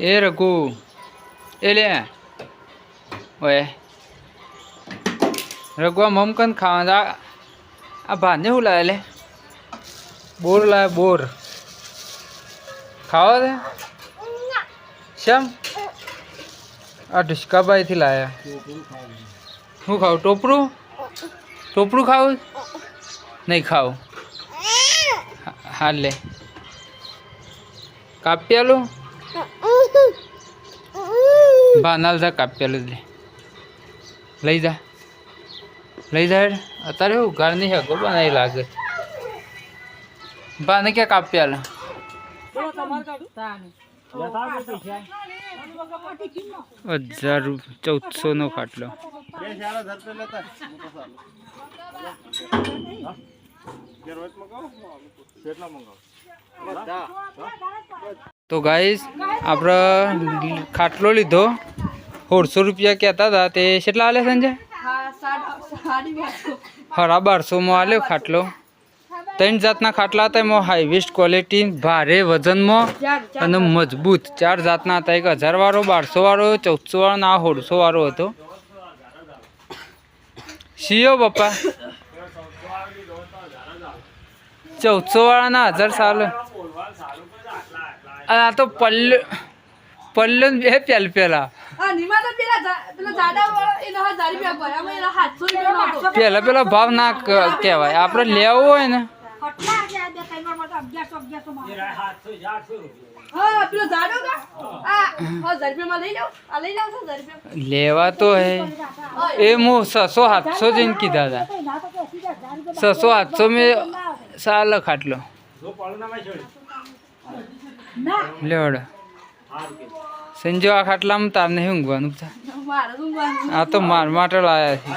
એ રઘુ એ લે ઓય રઘુ આ મમકન ખાવા આ ભાને શું લાવે લે બોર લાવે બોર ખાવા દે શેમ આ ઢુસકાભાઈથી લાયા શું ખાવું ટોપરું ટોપરું ખાવું નહીં ખાવું હાલ હા લે કાપ્યાલું ભાનાલ જા કાપ્યા લે લઈ જા. લઈ જા હેડ. અત્યારે હું ઘરની હગો બનાવી લાગે. ભાને ક્યાં કાપ્યાલા હજાર ચૌદસો નો ખાટલો. તો ગાઈસ આપણે ખાટલો લીધો. સોળસો રૂપિયા કહેતા હતા. તે કેટલા આલે સંજય? હરા બારસોમાં આલ્યો ખાટલો. ત્રણ જાતના ખાટલા હતા. એમાં હાઈવેસ્ટ ક્વોલિટી ભારે વજનમાં અને મજબૂત. ચાર જાતના હતા. એક હજાર વાળો બારસો વાળો ચૌદસો વાળો ના સોળસો વાળો હતો સીઓ પપ્પા? ચૌદસો વાળાના હજાર સાલ. આ તો પલ્લુ પલ્લુ બે પેલ પેલા. આ નિમા તો પેલા પેલા ભાવ ના ક- કહેવાય. આપણે લેવો હોય ને. હા પેલો જાડો કા? આ હજાર રૂપિયામાં લઈ જાઓ આ લઈ જાઓ છો હજાર રૂપિયા લેવા તો હે. એ હું છસો સાતસો જઈને કીધા હતા. સસો સાતસો મેં સાલ ખાટલો લેવડો. સંજો આ ખાટલામાં તારને નહીં ઊંઘવાનું? આ તો માર માટે લાયા છે.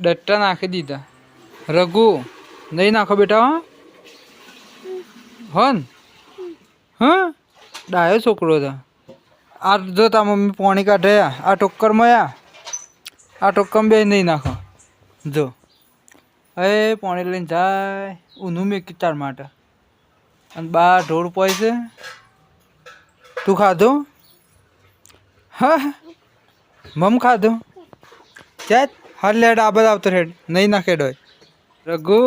ડટ્ટા નાખી દીધા. રઘુ નહીં નાખો બેટા હા. હન. હા? ડાયો છોકરો હતા આ જો તા મમ્મી પાણી કાઢે આ. આ ટોક્કરમાં આ આ ટોક્કરમાં બે નહીં નાખો. જો. એ પાણી લઈને જાય. ઊનું મેં તાર માટે. અને બા ઢોળ પોય છે. તું ખાધું? હા મમ ખાધું? ચાત, હાલ લેડ આ બધા આવતો રેડ. નહીં નાખે ડોય રઘુ,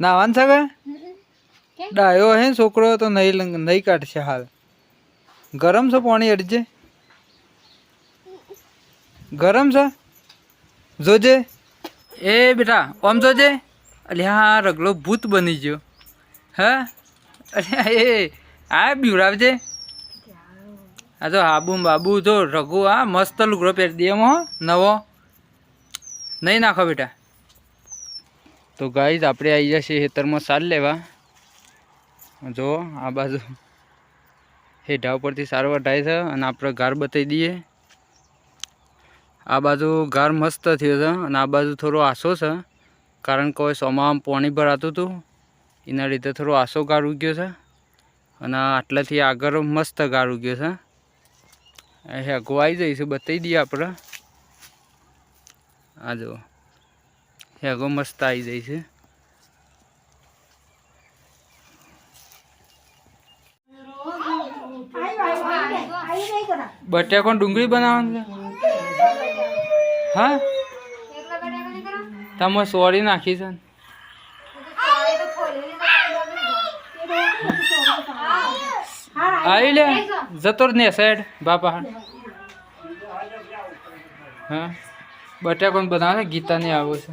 નાવાન કે? ડાયો હે છોકરો તો નહીં નહીં કાઢશે હાલ. ગરમ છે પાણી અડજે. ગરમ છે? જોજે. એ બેટા આમ જોજે. અલ્યા હા રગલો ભૂત બની ગયો. હા? અરે, એ, આ બીવડાવજે આ તો હાબુ બાબુ જો રઘુ, આ મસ્ત લુગડો પહેરી દે એમ નવો. નહીં નાખો બેટા. તો ગાઈઝ આપણે આવી જશે ખેતરમાં સાર લેવા. જો, આ બાજુ હેઢા ઉપરથી સારવાર થાય છે અને આપણે ગાર બતાવી દઈએ. આ બાજુ ગાર મસ્ત થયો છે અને આ બાજુ થોડો આસો છે, કારણ કે સોમામાં પાણી ભરાતું હતું. એના લીધે થોડો આસો ગાર ઉગ્યો છે. અને આટલાથી આગળ મસ્ત ગાર ઉગ્યો છે. હેગો આવી જઈશું, બતાવી દઈએ આપણે. આ જુઓ. હેગો મસ્ત આવી જાય છે. બટાકો ડુંગળી બનાવવાનું હા? તમે સોરી નાખી છે? આવી લે જતો જ ને સાઈડ બાપા હા બટાકો બનાવે ગીતા ને આવો છે